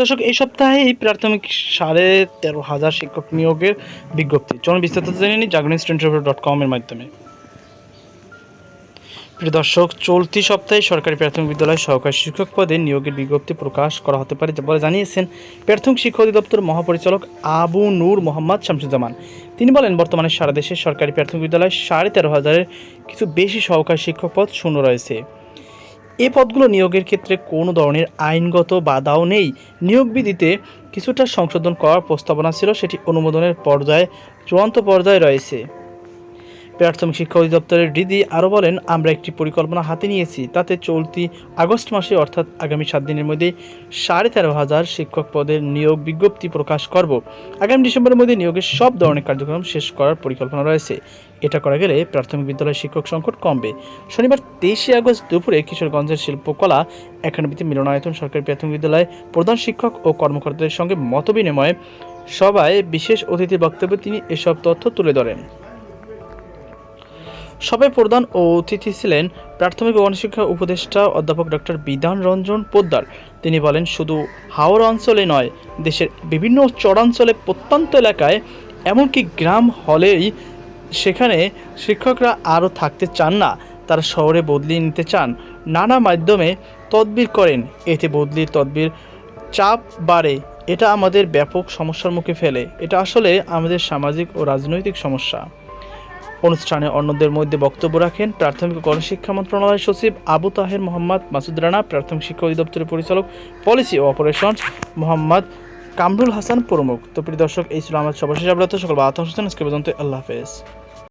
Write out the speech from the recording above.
দর্শক, এই সপ্তাহে এই প্রাথমিক সাড়ে তেরো হাজার শিক্ষক নিয়োগের বিজ্ঞপ্তি। চলুন বিস্তারিত জেনে নিই জাগরণ স্টুডেন্ট ডট কমের মাধ্যমে। প্রিয় দর্শক, চলতি সপ্তাহে সরকারি প্রাথমিক বিদ্যালয় সহকারী শিক্ষক পদে নিয়োগের বিজ্ঞপ্তি প্রকাশ করা হতে পারে বলে জানিয়েছেন প্রাথমিক শিক্ষা অধিদপ্তর মহাপরিচালক আবু নূর মোহাম্মদ শামসুজ্জামান। তিনি বলেন, বর্তমানে সারা দেশে সরকারি প্রাথমিক বিদ্যালয় সাড়ে তেরো হাজারের কিছু বেশি সহকারী শিক্ষক পদ শূন্য রয়েছে। এ পদগুলো নিয়োগের ক্ষেত্রে কোনো ধরনের আইনগত বাধাও নেই। নিয়োগ বিধিতে কিছুটা সংশোধন করার প্রস্তাবনা ছিল, সেটি অনুমোদনের পর্যায়ে, চূড়ান্ত পর্যায়ে রয়েছে। প্রাথমিক শিক্ষা অধিদপ্তরের ডিদি আরও বলেন, আমরা একটি পরিকল্পনা হাতে নিয়েছি, তাতে চলতি আগস্ট মাসে, অর্থাৎ আগামী সাত দিনের মধ্যে সাড়ে তেরো হাজার শিক্ষক পদের নিয়োগ বিজ্ঞপ্তি প্রকাশ করব। আগামী ডিসেম্বরের মধ্যে নিয়োগের সব ধরনের কার্যক্রম শেষ করার পরিকল্পনা রয়েছে। এটা করা গেলে প্রাথমিক বিদ্যালয়ের শিক্ষক সংকট কমবে। শনিবার তেইশে আগস্ট দুপুরে কিশোরগঞ্জের শিল্পকলা একাডেমিতে মিলনায়তন সরকারি প্রাথমিক বিদ্যালয়ে প্রধান শিক্ষক ও কর্মকর্তাদের সঙ্গে মতবিনিময়ে সভায় বিশেষ অতিথির বক্তব্যে তিনি এসব তথ্য তুলে ধরেন। সভায় প্রধান ও অতিথি ছিলেন প্রাথমিক ও গণশিক্ষা উপদেষ্টা অধ্যাপক ডক্টর বিধান রঞ্জন পোদ্দার। তিনি বলেন, শুধু হাওড়া অঞ্চলে নয়, দেশের বিভিন্ন চরাঞ্চলে প্রত্যন্ত এলাকায়, এমনকি গ্রাম হলেই সেখানে শিক্ষকরা আরও থাকতে চান না। তারা শহরে বদলিয়ে নিতে চান। নানা মাধ্যমে তদবির করেন। এতে বদলির তদবির চাপ বাড়ে। এটা আমাদের ব্যাপক সমস্যার মুখে ফেলে। এটা আসলে আমাদের সামাজিক ও রাজনৈতিক সমস্যা। অনুষ্ঠানে অন্যদের মধ্যে বক্তব্য রাখেন প্রাথমিক গণশিক্ষা মন্ত্রণালয়ের সচিব আবু তাহের মোহাম্মদ, মাসুদ রানা, প্রাথমিক শিক্ষা অধিদপ্তরের পরিচালক, পলিসি ও অপারেশন মোহাম্মদ কামরুল হাসান প্রমুখ। তো প্রিয় দর্শক, এই ছিল আমার সর্বশেষ আপনার সকল বার্তা আজকে পর্যন্ত আল্লাহ হাফেজ।